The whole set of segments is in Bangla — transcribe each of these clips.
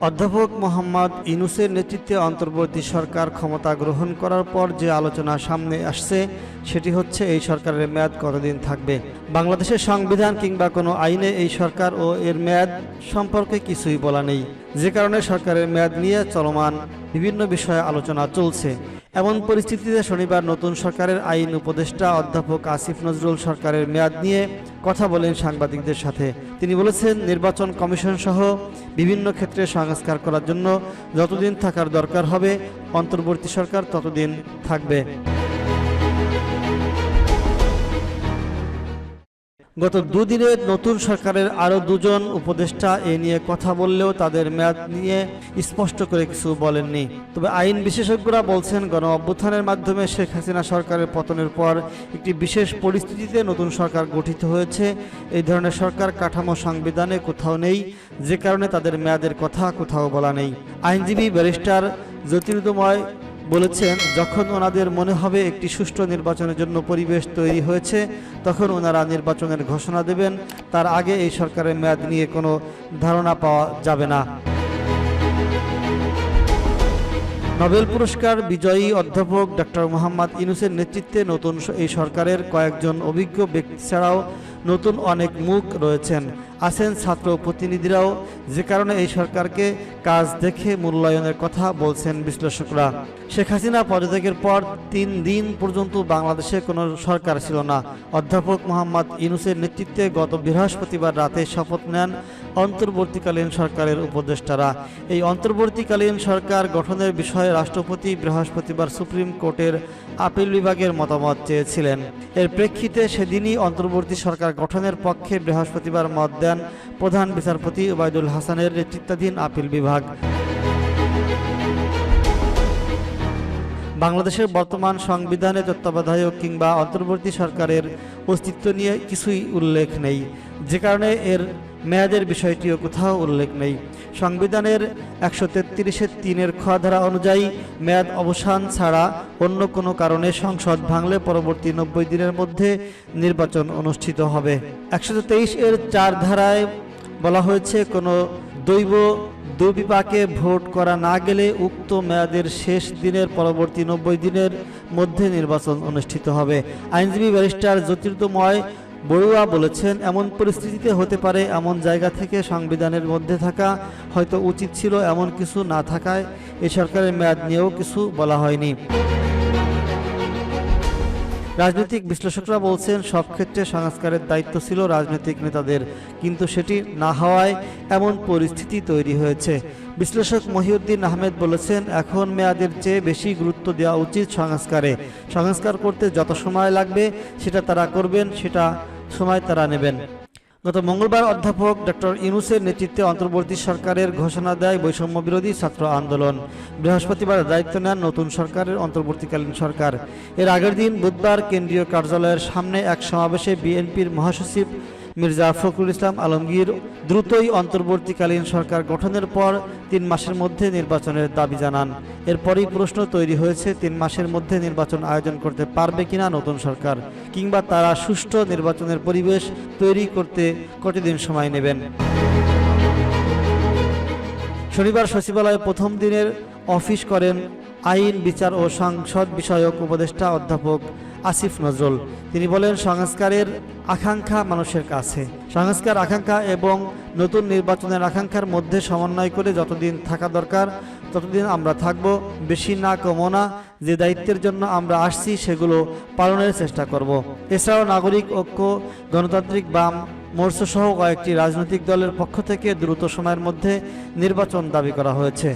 অধ্যাপক মোহাম্মদ ইনুসের নেতৃত্বে অন্তর্বর্তী সরকার ক্ষমতা গ্রহণ করার পর যে আলোচনা সামনে আসছে, সেটি হচ্ছে এই সরকারের মেয়াদ কতদিন থাকবে? বাংলাদেশের সংবিধান কিংবা কোনো আইনে এই সরকার ও এর মেয়াদ সম্পর্কে কিছুই বলা নেই। যে কারণে সরকারের মেয়াদ নিয়ে চলমান বিভিন্ন বিষয়ে আলোচনা চলছে। এমন পরিস্থিতিতে শনিবার নতুন সরকারের আইন উপদেষ্টা অধ্যাপক আসিফ নজরুল সরকারের মেয়াদ নিয়ে কথা বলেন সাংবাদিকদের সাথে। তিনি বলেছেন, নির্বাচন কমিশন সহ বিভিন্ন ক্ষেত্রে সংস্কার করার জন্য যতদিন থাকার দরকার হবে, অন্তর্বর্তী সরকার ততদিন থাকবে। গত দুদিনে নতুন সরকারের আরও দুজন উপদেষ্টা এ নিয়ে কথা বললেও তাদের মেয়াদ নিয়ে স্পষ্ট করে কিছু বলেননি। তবে আইন বিশেষজ্ঞরা বলছেন, গণ অভ্যুত্থানের মাধ্যমে শেখ হাসিনা সরকারের পতনের পর একটি বিশেষ পরিস্থিতিতে নতুন সরকার গঠিত হয়েছে। এই ধরনের সরকার কাঠামো সংবিধানে কোথাও নেই, যে কারণে তাদের মেয়াদের কথা কোথাও বলা নেই। আইনজীবী ব্যারিস্টার জ্যোতির্দময় বলেছেন, যখন ওনাদের মনে হবে একটি সুষ্ঠু নির্বাচনের জন্য পরিবেশ তৈরি হয়েছে, তখন ওনারা নির্বাচনের ঘোষণা দেবেন। তার আগে এই সরকারের মেয়াদ নিয়ে কোনো ধারণা পাওয়া যাবে না। নোবেল পুরস্কার বিজয়ী অধ্যাপক ডক্টর মোহাম্মদ ইনুসের নেতৃত্বে নতুন এই সরকারের কয়েকজন অভিজ্ঞ ব্যক্তি ছাড়াও নতুন অনেক মুখ রয়েছেন। আছেন ছাত্র প্রতিনিধিরাও। যে কারণে এই সরকারকে কাজ দেখে মূল্যায়নের কথা বলছেন বিশ্লেষকরা। শেখ হাসিনা পদত্যাগের পর তিন দিন পর্যন্ত বাংলাদেশে কোনো সরকার ছিল না। অধ্যাপক মোহাম্মদ ইনুসের নেতৃত্বে গত বৃহস্পতিবার রাতে শপথ নেন অন্তর্বর্তীকালীন সরকারের উপদেষ্টারা। এই অন্তর্বর্তীকালীন সরকার গঠনের বিষয়ে রাষ্ট্রপতি বৃহস্পতিবার সুপ্রিম কোর্টের আপিল বিভাগের মতামত চেয়েছিলেন। এর প্রেক্ষিতে সেদিনই অন্তর্বর্তী সরকার গঠনের পক্ষে বৃহস্পতিবার মত দেন প্রধান বিচারপতি ওবায়দুল হাসানের নেতৃত্বাধীন আপিল বিভাগ। বাংলাদেশের বর্তমান সংবিধানে তত্ত্বাবধায়ক কিংবা অন্তর্বর্তী সরকারের অস্তিত্ব নিয়ে কিছুই উল্লেখ নেই। যে কারণে এর মেয়াদের বিষয়টিও কোথাও উল্লেখ নেই। সংবিধানের একশো তেত্রিশের তিনের খ ধারা অনুযায়ী মেয়াদ অবসান ছাড়া অন্য কোনো কারণে সংসদ ভাঙলে পরবর্তী নব্বই দিনের মধ্যে নির্বাচন অনুষ্ঠিত হবে। একশো তেইশ এর চার ধারায় বলা হয়েছে, কোনো দৈব দুবিপাকে ভোট করা না গেলে উক্ত মেয়াদের শেষ দিনের পরবর্তী নব্বই দিনের মধ্যে নির্বাচন অনুষ্ঠিত হবে। আইনজীবী ব্যারিস্টার জ্যোতির্দময় বড়ুয়া বলেছেন, এমন পরিস্থিতিতে হতে পারে এমন জায়গা থেকে সংবিধানের মধ্যে থাকা হয়তো উচিত ছিল এমন কিছু না থাকায় এ সরকারের মেয়াদ নিয়েও কিছু বলা হয়নি। রাজনৈতিক বিশ্লেষকরা বলছেন, সব ক্ষেত্রে সংস্কারের দায়িত্ব ছিল রাজনৈতিক নেতাদের, কিন্তু সেটি না হওয়ায় এমন পরিস্থিতি তৈরি হয়েছে। বিশ্লেষক মহিউদ্দিন আহমেদ বলেছেন, এখন মেয়াদের চেয়ে বেশি গুরুত্ব দেওয়া উচিত সংস্কারে। সংস্কার করতে যত সময় লাগবে, সেটা তারা করবেন, সেটা সময় তারা নেবেন। গত মঙ্গলবার অধ্যাপক ডক্টর ইউনুসের নেতৃত্বে অন্তর্বর্তী সরকারের ঘোষণা দেয় বৈষম্য বিরোধী ছাত্র আন্দোলন। বৃহস্পতিবার দায়িত্ব নেন নতুন সরকারের অন্তর্বর্তীকালীন সরকার। এর আগের দিন বুধবার কেন্দ্রীয় কার্যালয়ের সামনে এক সমাবেশে বিএনপির মহাসচিব মির্জা ফখরুল ইসলাম আলমগীর দ্রুতই অন্তর্বর্তীকালীন সরকার গঠনের পর তিন মাসের মধ্যে নির্বাচনের দাবি জানান। এরপরই প্রশ্ন তৈরি হয়েছে, তিন মাসের মধ্যে নির্বাচন আয়োজন করতে পারবে কিনা নতুন সরকার, কিংবা তারা সুষ্ঠু নির্বাচনের পরিবেশ তৈরি করতে কতদিন সময় নেবেন। শনিবার সচিবালয়ে প্রথম দিনের অফিস করেন আইন, বিচার ও সংসদ বিষয়ক উপদেষ্টা অধ্যাপক আসিফ নজরুল। তিনি বলেন, সংস্কারের আকাঙ্ক্ষা মানুষের কাছে। সংস্কার আকাঙ্ক্ষা এবং নতুন নির্বাচনের আকাঙ্ক্ষার মধ্যে সমন্বয় করে যতদিন থাকা দরকার, ততদিন আমরা থাকব। বেশি না কমো না, যে দায়িত্বের জন্য আমরা আসছি সেগুলো পালনের চেষ্টা করব। এছাড়াও নাগরিক ঐক্য, গণতান্ত্রিক বাম মোর্চা সহ কয়েকটি রাজনৈতিক দলের পক্ষ থেকে দ্রুত সময়ের মধ্যে নির্বাচন দাবি করা হয়েছে।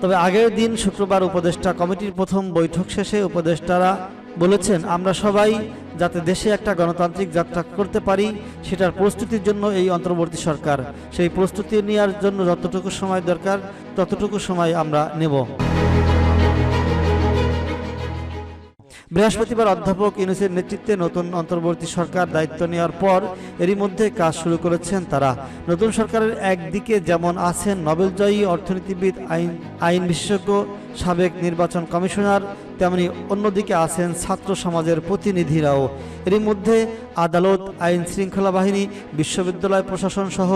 তবে আগের দিন শুক্রবার উপদেষ্টা কমিটির প্রথম বৈঠক শেষে উপদেষ্টারা বলেছেন, আমরা সবাই যাতে দেশে একটা গণতান্ত্রিক যাত্রা করতে পারি, সেটার প্রস্তুতির জন্য এই অন্তর্বর্তী সরকার। সেই প্রস্তুতি নেওয়ার জন্য যতটুকু সময় দরকার, ততটুকু সময় আমরা নেব। বৃহস্পতিবার অধ্যাপক ইউনুসের নেতৃত্বে নতুন অন্তর্বর্তী সরকার দায়িত্ব নেওয়ার পর এরই মধ্যে কাজ শুরু করেছেন তারা। নতুন সরকারের একদিকে যেমন আছেন নোবেলজয়ী অর্থনীতিবিদ, আইন আইন বিশেষজ্ঞ সাবেক নির্বাচন কমিশনার, তেমনি অন্যদিকে আছেন ছাত্র সমাজের প্রতিনিধিরাও। এরই মধ্যে আদালত, আইন শৃঙ্খলা বাহিনী, বিশ্ববিদ্যালয় প্রশাসন সহ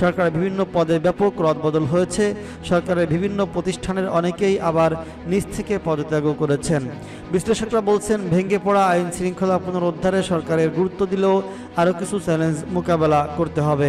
সরকারের বিভিন্ন পদে ব্যাপক রদবদল হয়েছে। সরকারের বিভিন্ন প্রতিষ্ঠানের অনেকেই আবার নিজ থেকে পদত্যাগও করেছেন। বিশ্লেষকরা বলছেন, ভেঙে পড়া আইন শৃঙ্খলা পুনরুদ্ধারে সরকারের গুরুত্ব দিলেও আরও কিছু চ্যালেঞ্জ মোকাবেলা করতে হবে।